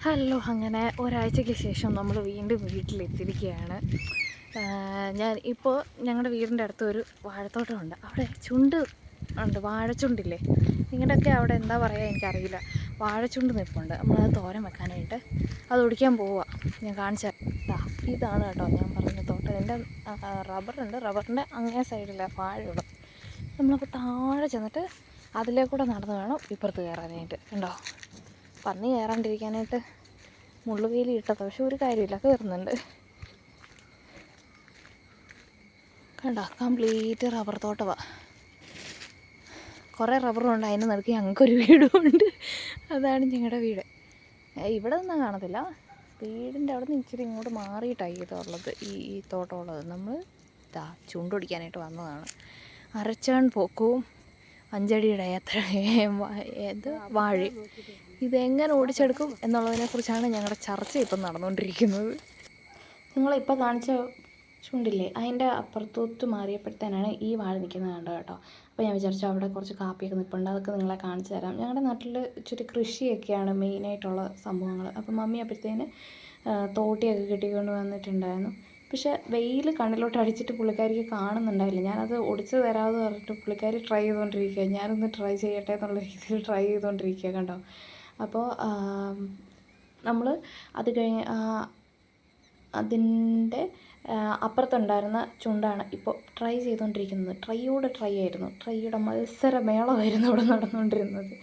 Hello അങ്ങനെ ഒരാഴ്ചയ്ക്ക് ശേഷം നമ്മൾ വീണ്ടും വീട്ടിലെത്തിയിരിക്കുകയാണ്. ഞാൻ ഇപ്പോൾ ഞങ്ങളുടെ വീടിന്റെ അടുത്ത് ഒരു വാഴത്തോട്ടമുണ്ട്. അവിടെ ചുണ്ട് ഉണ്ട് വാഴച്ചുണ്ടില്ലേ? നിങ്ങളുടെയൊക്കെ അവിടെ എന്താ പറയുക എനിക്കറിയില്ല. വാഴച്ചുണ്ട് നിൽപ്പുണ്ട്. നമ്മളത് തോരൻ വെക്കാനായിട്ട് അത് ഒടിക്കാൻ പോവുക. ഞാൻ കാണിച്ച ഇതാണ് കേട്ടോ ഞാൻ പറഞ്ഞ തോട്ടം. എന്റെ റബ്ബറുണ്ട്. റബ്ബറിന്റെ അങ്ങേ സൈഡിലെ വാഴയുള്ളത് നമ്മളപ്പോൾ താഴെ ചെന്നിട്ട് അതിലേക്കൂടെ നടന്ന് വേണം ഇപ്പുറത്ത് കയറാനായിട്ട്. ഉണ്ടോ പന്നി കയറാണ്ടിരിക്കാനായിട്ട് മുള്ളുവേലി ഇട്ടത്. പക്ഷെ ഒരു കാര്യമില്ല കയറുന്നുണ്ട്. കണ്ട? കംപ്ലീറ്റ് റബ്ബർ തോട്ടമാണ് കുറേ റബ്ബറുണ്ട് അതിന് നടക്കി ഞങ്ങൾക്കൊരു വീടുമുണ്ട്. അതാണ് ഞങ്ങളുടെ വീട്. ഇവിടെ നിന്നാ കാണത്തില്ല. വീടിന്റെ അവിടെ നിന്ന് ഇച്ചിരി ഇങ്ങോട്ട് മാറിയിട്ടാണ് ഇതുള്ളത് ഈ ഈ തോട്ടമുള്ളത് നമ്മൾ ഇതാ ചൂണ്ടുപിടിക്കാനായിട്ട് വന്നതാണ്. അരച്ചാൻ പോക്കവും അഞ്ചടിയുടെ യാത്ര ഏത് വാഴ. ഇതെങ്ങനെ ഓടിച്ചെടുക്കും എന്നുള്ളതിനെക്കുറിച്ചാണ് ഞങ്ങളുടെ ചർച്ച ഇപ്പം നടന്നുകൊണ്ടിരിക്കുന്നത് നിങ്ങളിപ്പോൾ കാണിച്ച ചൂണ്ടില്ലേ അതിന്റെ അപ്പുറത്തോട്ട് മാറിയപ്പോഴത്തേനാണ് ഈ വാഴ നിൽക്കുന്നത് കണ്ടത് കേട്ടോ. അപ്പോൾ ഞാൻ വിചാരിച്ചു അവിടെ കുറച്ച് കാപ്പിയൊക്കെ നിൽപ്പുണ്ട് അതൊക്കെ നിങ്ങളെ കാണിച്ചു തരാം. ഞങ്ങളുടെ നാട്ടിൽ ഇച്ചിരി കൃഷിയൊക്കെയാണ് മെയിനായിട്ടുള്ള സംഭവങ്ങൾ അപ്പോൾ മമ്മി അപ്പോഴത്തേന് തോട്ടിയൊക്കെ കെട്ടിക്കൊണ്ട് വന്നിട്ടുണ്ടായിരുന്നു. പക്ഷേ വെയിൽ കണ്ണിലോട്ട് അടിച്ചിട്ട് പുള്ളിക്കാരിക്ക് കാണുന്നുണ്ടായില്ല ഞാനത് ഒടിച്ച് തരാമെന്ന് പറഞ്ഞിട്ട് പുള്ളിക്കാരി ട്രൈ ചെയ്തുകൊണ്ടിരിക്കുക ഞാനൊന്ന് ട്രൈ ചെയ്യട്ടെ എന്നുള്ള രീതിയിൽ ട്രൈ ചെയ്തുകൊണ്ടിരിക്കുക കണ്ടോ. അപ്പോൾ നമ്മൾ അത് കഴിഞ്ഞ് അതിന്റെ അപ്പുറത്തുണ്ടായിരുന്ന ചുണ്ടാണ് ഇപ്പോൾ ട്രൈ ചെയ്തുകൊണ്ടിരിക്കുന്നത്. ട്രൈയോട് ട്രൈ ആയിരുന്നു. ട്രൈയുടെ മത്സരമേളമായിരുന്നു അവിടെ നടന്നുകൊണ്ടിരുന്നത്.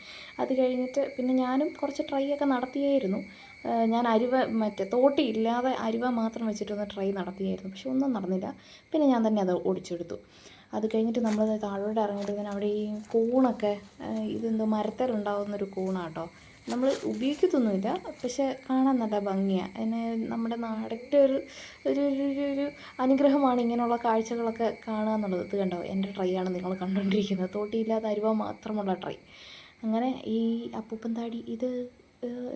അത് കഴിഞ്ഞിട്ട് പിന്നെ ഞാനും കുറച്ച് ട്രൈ ഒക്കെ നടത്തിയായിരുന്നു. ഞാൻ അരിവ മറ്റേ തോട്ടി ഇല്ലാതെ അരിവ മാത്രം വെച്ചിട്ടൊന്ന് ട്രൈ നടത്തിയായിരുന്നു. പക്ഷെ ഒന്നും നടന്നില്ല. പിന്നെ ഞാൻ തന്നെ അത് ഓടിച്ചെടുത്തു. അത് കഴിഞ്ഞിട്ട് നമ്മൾ താഴോട്ട് ഇറങ്ങിയിട്ട് ഇങ്ങനെ അവിടെ ഈ കൂണൊക്കെ ഇതെന്തോ മരത്തിലുണ്ടാകുന്നൊരു കൂണാട്ടോ. നമ്മൾ ഉപയോഗിക്കത്തൊന്നുമില്ല. പക്ഷെ കാണാൻ നല്ല ഭംഗിയാണ് അതിന് നമ്മുടെ നാടിന്റെ ഒരു ഒരു ഒരു അനുഗ്രഹമാണ് ഇങ്ങനെയുള്ള കാഴ്ചകളൊക്കെ കാണുക എന്നുള്ളത്. ഇത് കണ്ടോ? എന്റെ ട്രൈ ആണ് നിങ്ങൾ കണ്ടുകൊണ്ടിരിക്കുന്നത്. തോട്ടിയില്ലാതെ അരുവ മാത്രമുള്ള ട്രൈ അങ്ങനെ ഈ അപ്പൂപ്പൻ താടി ഇത്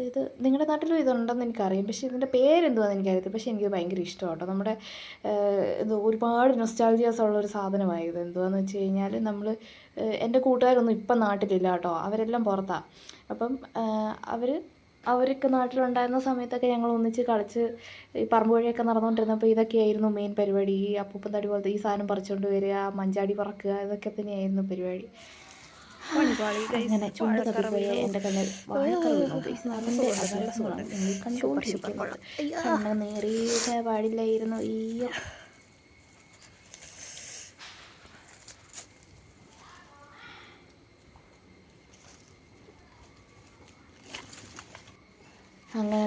ഇത് നിങ്ങളുടെ നാട്ടിലും ഇതുണ്ടെന്ന് എനിക്കറിയാം. പക്ഷേ ഇതിന്റെ പേരെന്തുവാന്ന് എനിക്കറിയത്തില്ല. പക്ഷേ എനിക്ക് ഭയങ്കര ഇഷ്ടമാണ് നമ്മുടെ ഇത് ഒരുപാട് നൊസ്റ്റാൾജിയാസ് ഉള്ള ഒരു സാധനമാണ് എന്തുവാന്ന് വെച്ച് കഴിഞ്ഞാൽ നമ്മൾ എന്റെ കൂട്ടുകാരൊന്നും ഇപ്പം നാട്ടിലില്ല കേട്ടോ. അവരെല്ലാം പുറത്താണ് അപ്പം അവർ അവരൊക്കെ നാട്ടിലുണ്ടായിരുന്ന സമയത്തൊക്കെ ഞങ്ങൾ ഒന്നിച്ച് കളിച്ച് ഈ പറമ്പ് വഴിയൊക്കെ നടന്നുകൊണ്ടിരുന്നപ്പോൾ ഇതൊക്കെയായിരുന്നു മെയിൻ പരിപാടി. ഈ അപ്പൂപ്പൻ തടി പോലത്തെ ഈ സാധനം പറിച്ചുകൊണ്ട് വരിക മഞ്ചാടി പറക്കുക ഇതൊക്കെ തന്നെയായിരുന്നു പരിപാടി. അങ്ങനെ ചുണ്ട് തപ്പിപ്പോയ എന്റെ കണ്ണിൽ വാഴക്കറി വീണു. അതിന്റെ അഭ്യാസമാണ് നിങ്ങൾ കണ്ടുകൊണ്ടിരിക്കുന്നത് കണ്ണ് നേറിയിട്ട് പാടില്ലായിരുന്നു അങ്ങനെ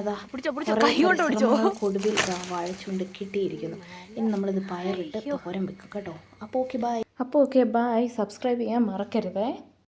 വാഴച്ചുണ്ട് കിട്ടിയിരിക്കുന്നു ഇനി നമ്മളിത് പയറിട്ട് തോരൻ വെക്കും കേട്ടോ. അപ്പോൾ ഓക്കെ ബൈ അപ്പോൾ ഓക്കെ ബൈ സബ്സ്ക്രൈബ് ചെയ്യാൻ മറക്കരുതേ.